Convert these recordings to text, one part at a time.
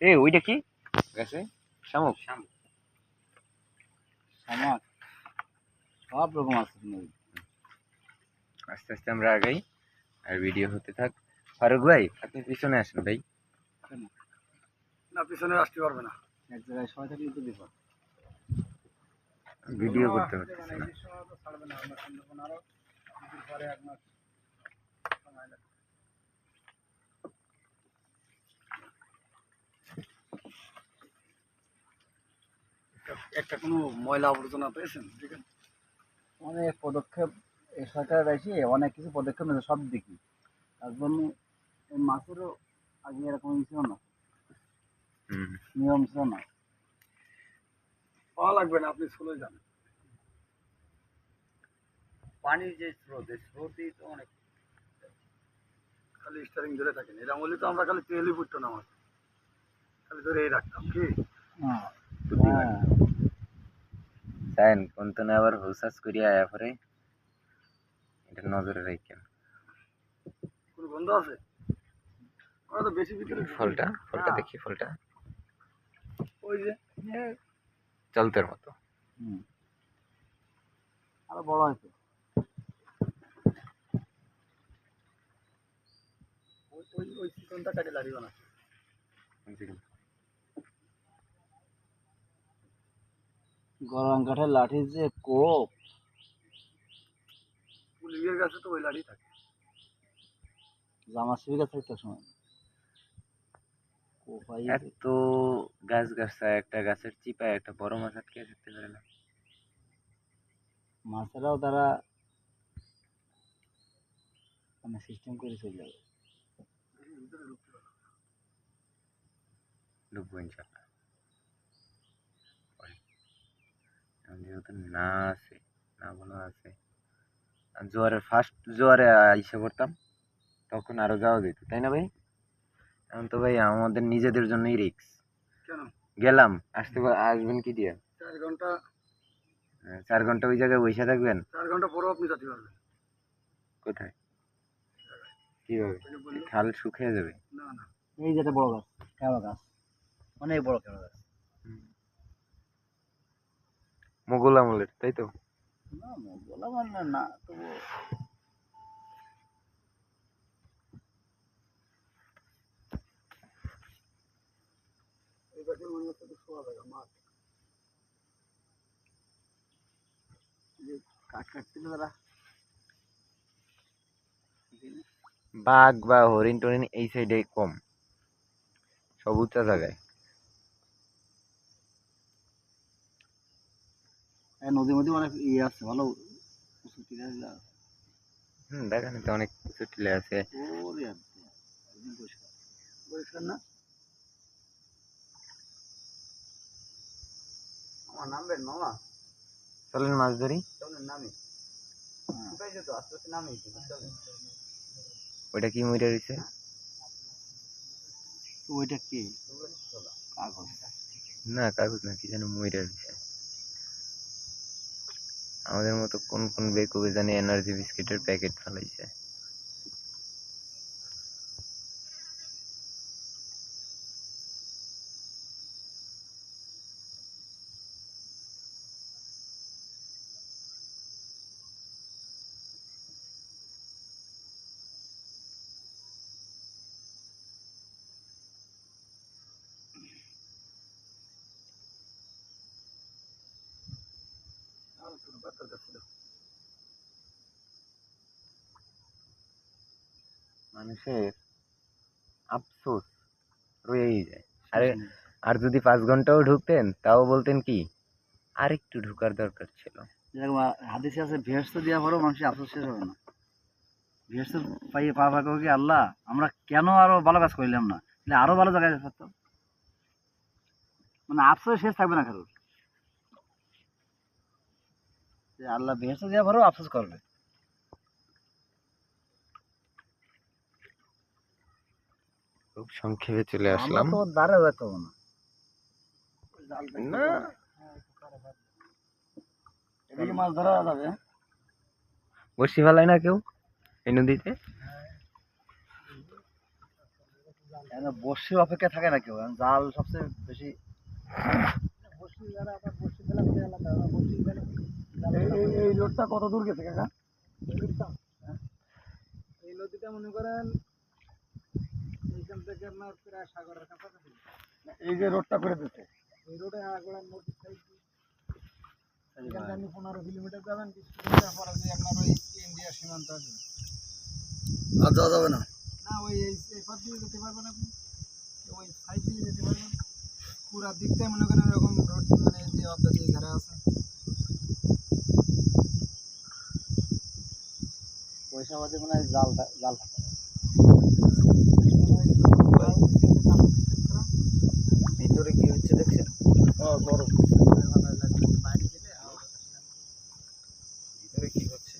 এ ওইটা কি? গেছে শামুক। শামুক। সব রকম আছে আস্তে আস্তে আমরা আগাই আর ভিডিও হতে থাক। ফারুক ভাই আপনি পিছনে আসেন ভাই। না পিছনে আসতে পারবে না। এক জায়গায় সবাই থাকলে তো বিপদ। ভিডিও করতে পারতেছি না ছাড়বে না আমরা সুন্দরবন আরও কিছুদিন পরে এক মাস সময় লাগবে। একটা- কোনো ময়লা আবর্জনা পেয়েছেন? ঠিক আছে। অনেক পদক্ষেপ এই সরকার এসে অনেক কিছু পদক্ষেপ নিয়েছে সব দিকে। তার জন্য এই মাছেরও আগে এরকম ছিল না। নিয়ম ছিল না। পাওয়া লাগবে না আপনি চলে যান। পানির যে স্রোত এই স্রোতই তো অনেক। খালি স্টারিং ধরে থাকেন। এরকম হলে তো আমরা খালি তেলই ফুটতো না আমার খালি ধরে এই রাখতাম কি? তাই কোন তো না আবার হোসাস করিয়া আয়া পরে এটা নজরে রাখেন কোনো গন্ধ আছে ওরা তো বেশি ভিতরে ফলটা ফলটা। দেখি ফলটা ওই যে চলতের মতো আরও বড় হয়েছে ওই ওই ওই চিকনটা কাটে লাগবে না গরম কাঠের লাঠির যে কোপ। পুলিশের কাছে তো ওই লাঠি থাকে। জামা শিবির কাছে একটা সময়। কোপাই এত গাছ গাছা একটা গাছের চিপায় একটা বড় মাছ আটকে থাকতে পারে না। মাছেরাও তারা মানে সিস্টেম করে চলে যাবে। ঢুকবো ইনশাল্লাহ পরে। এখন যেহেতু না আছে না বলা আছে। আর জোয়ারের ফার্স্ট জোয়ারে আইসে পড়তাম তখন আরও যাওয়া যেত তাই না ভাই? এখন তো ভাই আমাদের নিজেদের জন্যই রিক্স গেলাম আসতে আসবেন কি দিয়ে? চার ঘণ্টা চার ঘণ্টা ওই জায়গায় বসে থাকবেন? চার ঘণ্টা পরেও আপনি যেতে পারবেন কোথায়? কীভাবে? খাল শুকিয়ে যাবে। না না। এই যেটা বড় গাছ কেওড়া গাছ অনেক বড় কেওড়া গাছ। মোগল আমলের তাই তো? না বলা না তবু এই মনে হচ্ছে শোয়া জায়গা মাঠ। এই কাটছিল তারা। বাঘ বা হরিণ টরিণ এই সাইডে কম। সব উঁচা জায়গায় নদীর মধ্যে অনেক ইয়ে আছে ভালো। উঁচু টিলা হুম দেখেন তো অনেক টিলে আছে। পরিষ্কার। না? আমার নামবেন মামা। চলেন মাছ ধরি। চলেন নামি। তো আস্তে আস্তে নামি চলেন। ওইটা কি মরে রয়েছে ওইটা কি? কাগজ। না কাগজ না কি যেন মরে রয়েছে আমাদের মতো কোন কোন বেকুবে জানি এনার্জি বিস্কিটের প্যাকেট ফেলাইছে। ছিল মানুষের আফসোস রয়েই যায়। আরে আর যদি পাঁচ ঘন্টাও ঢুকতেন তাও বলতেন কি আর একটু ঢুকার দরকার ছিল। যেরকম হাদিসে আছে ভেস্ত দেওয়া পরেও মানুষের আফসোস শেষ হবে না। ভেস্ত পাইয়ে পা ফাঁকা কি আল্লাহ আমরা কেন আরও ভালো কাজ করলাম না? আরও ভালো জায়গায় মানে আফসোস শেষ থাকবে না কারোর। যে আল্লাহ ভেস্ত দেওয়া পরেও আফসোস করবে। খুব সংক্ষেপে চলে আসলাম। তো দাঁড়ে যেতে হবে না। না। এদিকে মাছ ধরা যাবে। বসি ফেলায় না কেউ? এই নদীতে? এখানে অপেক্ষা থাকে না কেউ। জাল সবচেয়ে বেশি। এই রোডটা কত দূর গেছে কাকা? এই নদীটা মনে করেন এইখান থেকে আপনার প্রায় সাগরের কাছাকাছি। এই যে রোডটা করে দিচ্ছে। এই রোডে আগুড়া নদীর সাইড এখান আপনি পনেরো কিলোমিটার যাবেন বিশ কিলোমিটার পরে যে আপনার ওই ইন্ডিয়া সীমান্ত আছে। আর যাওয়া যাবে না? না ওই এই এই পথ দিয়ে যেতে পারবেন আপনি। ওই সাইড দিয়ে যেতে পারবেন। পুরা দিকটাই মনে করেন এরকম রোড মানে এই যে অর্ধা দিয়ে ঘেরা আছে। পয়সা বাদে মানে জাল জাল থাকে ভিতরে কি হচ্ছে দেখছেন? গরম ভিতরে কি হচ্ছে?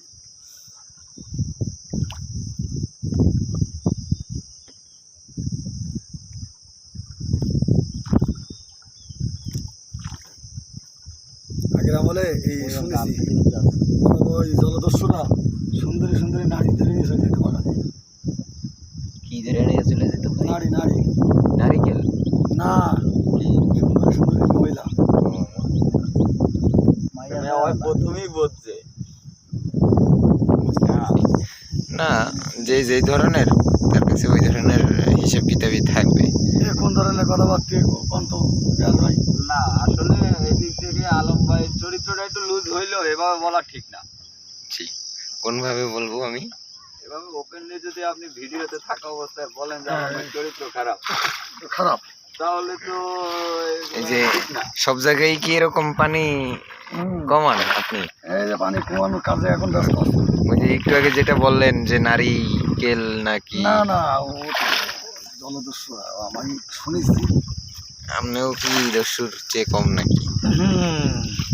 আগের আমলে এই শুনেছি। ওই জলদস্যুরা সুন্দরী সুন্দরী নারী ধরে নিয়ে চলে যেতে পারে। কি ধরে নিয়ে চলে যেত নারী নারী। নারিকেল না সুন্দরী সুন্দরী মহিলা। প্রথমেই বলছে। না যে যে ধরনের তার কাছে ওই ধরনের হিসাব কিতাবই থাকবে। কোন ধরনের কথাবার্তা কোন তো না আসলে এদিক থেকে আলম ভাই চরিত্রটা একটু লুজ হইলেও এভাবে বলা ঠিক না। কোনভাবে বলব আমি? এভাবে ওপেনলি যদি আপনি ভিডিওতে থাকা অবস্থায় বলেন যে আমার চরিত্র খারাপ খারাপ। তাহলে তো এই যে সব জায়গায় কি এরকম পানি কমান আপনি? এই যে পানি কমানোর কাজে এখন ব্যস্ত আছে। ওই যে একটু আগে যেটা বললেন যে নারিকেল নাকি? না না ও আমি শুনেছি। আপনিও কি দস্যুর চেয়ে কম নাকি? হুম।